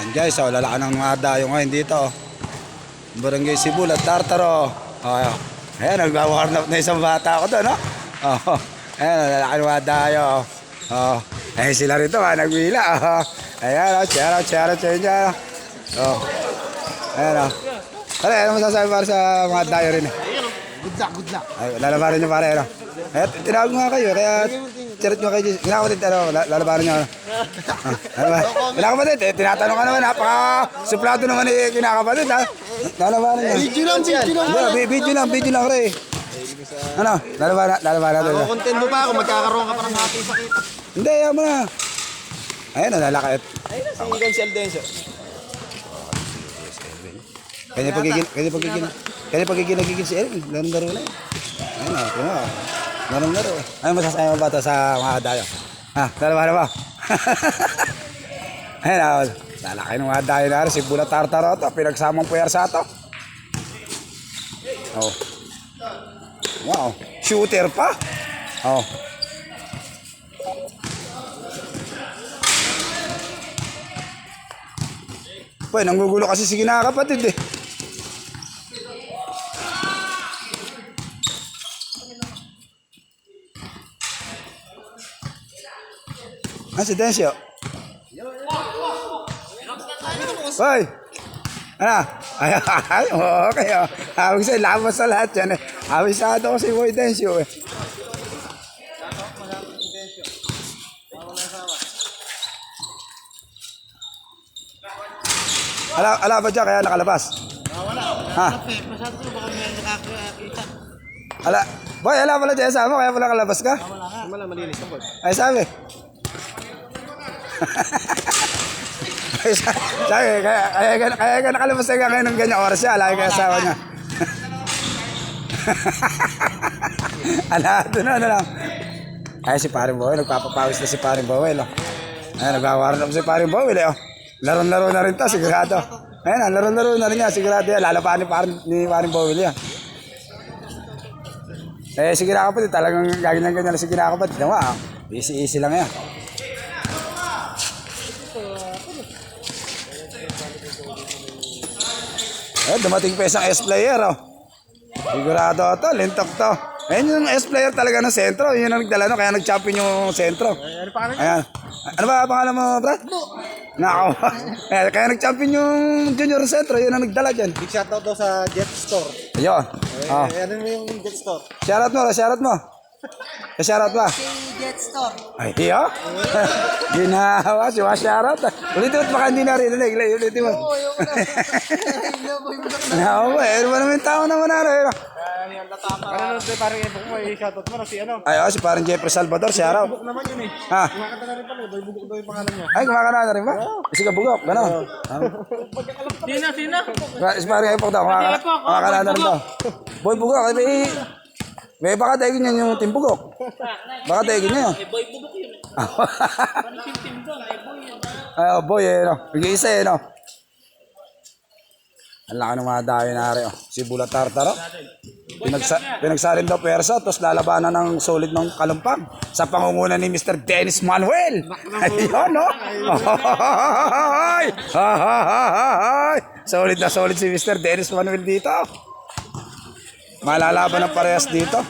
Yan guys, oh, lalaki ng mga dayo ngayon dito. oh. Barangay Sibul at Tartaro. Oh, ayan, nagwa-warm up na isang bata ko doon, no? Oh, ayan, lalaki ng mga dayo. Oh, ayan sila rito, ha, nagwila. Oh. Ayan, oh, shout out sa inyo. Oh, ayan, oh. Pare, ano masasabi para sa mga dayo rin? Good luck, good luck. Ay, lalabanan nyo pare, ano? Eh, tinawag nga kayo, kaya charot nyo kayo. Kinakapatid, ano, la- lalabanan nyo, ano? Ah, ano ba? Kinakapatid, eh, tinatanong ka naman, napaka suplado naman eh, kinakapatid, ha? Lalabanan nyo. Video lang, video lang. Hindi, bi- video lang, video lang, re. Ano? Lalabanan, lalabanan natin. Content mo pa ako, magkakaroon ka pa ng hati sa kita. Hindi, ayaw mo na. Ayun, nalalakit. Ayun na, si Denzel. Kanya pagiging, kanya pagiging, kanya pagiging nagiging si Eric, laro-laro na. Ayun na, ito na. Laro-laro. Ano masasabi mo ba ito sa mga dayo? Ha, lalabanan ba? Ayun na, lalaki ng mga dayo na rin, si Bula Tartaro to, pinagsamang puyarsa to. Oh. Wow, shooter pa. Oh. Pwede, nanggugulo kasi si kinakapatid eh. Ah, si Densyo. Hoy! Ano? Ay, ay, okay. Oh. Hawag sa'yo, labas sa lahat yan eh. Awisado ko si Boy Densyo eh. Ala, ala ba dyan kaya nakalabas? Ha? Masyado ko baka may nakakita. Ala, boy, ala pala dyan sa mo, kaya pala kalabas ka? Wala nga. Wala, malinis ka, boy. Ay, sabi. Sabi, kaya, kaya, kaya, kaya ka nakalabas na ngayon ng ganyang oras siya, alay kaya asawa niya. Ala, doon na, ano lang. Ay, si Paring Bowel, nagpapapawis na si Paring Bowel, oh. Ay, nagwawaran up si Paring Bowel, eh, oh. Laro-laro na rin to, sigurado. Ayun, ah, laro-laro na rin niya, sigurado yan. Lalapahan ni Paring, ni Paring Bowel yan. Eh, sige na kapatid, talagang gaganyan-ganyan na sige na kapatid. Nawa, ah. Easy-easy lang yan. Eh, dumating pa isang S-player, oh. Sigurado to, lintok to. Ayun yung S-player talaga ng sentro. Yun ang nagdala no, kaya nag-champion yung sentro. Ano pa Ayan. Ano ba pangalan mo, Brad? Nako. eh, kaya nag-champion yung junior sentro. Yun ang nagdala dyan. Big shoutout daw sa Jet Store. Ayun. Oh. Eh, ano mo yung Jet Store? Shoutout mo, shoutout mo. Eh, shoutout ba? Si Jet Store. Ay, iyo. Ginawa, si shoutout. Ulitin mo, baka hindi narinig. Ulitin mo. Oo, yung mo na. Nako, eh. Ano ba naman yung tao naman na rin? Ano nung parang ibok mo, eh, shoutout mo na si ano. Ay, oh, si parang Jeffrey Salvador, shoutout. Bugok naman yun eh. Ha? Kumakanta na rin pala, boy bugok daw yung pangalan niya. Ay, kumakana na rin ba? Kasi ka bugok, gano'n. Sino, sino? Si parang ipok daw, kumakana na rin daw. Boy bugok, ay may... Baka tayo ganyan yung team bugok. Baka tayo ganyan. Eh, boy, bubok yun. Ano si Tim doon? Eh, boy yun. Ay, oh, boy, eh, no. Bigay isa, eh, no. Ang laki ng mga dayo na rin, oh. Si Bula Tartaro. Pinagsa pinagsalin daw persa, tapos lalabanan ng solid ng kalumpang sa pangunguna ni Mr. Dennis Manuel. Ayun, no? Ay! Solid na solid si Mr. Dennis Manuel dito. Malalaban ng parehas dito.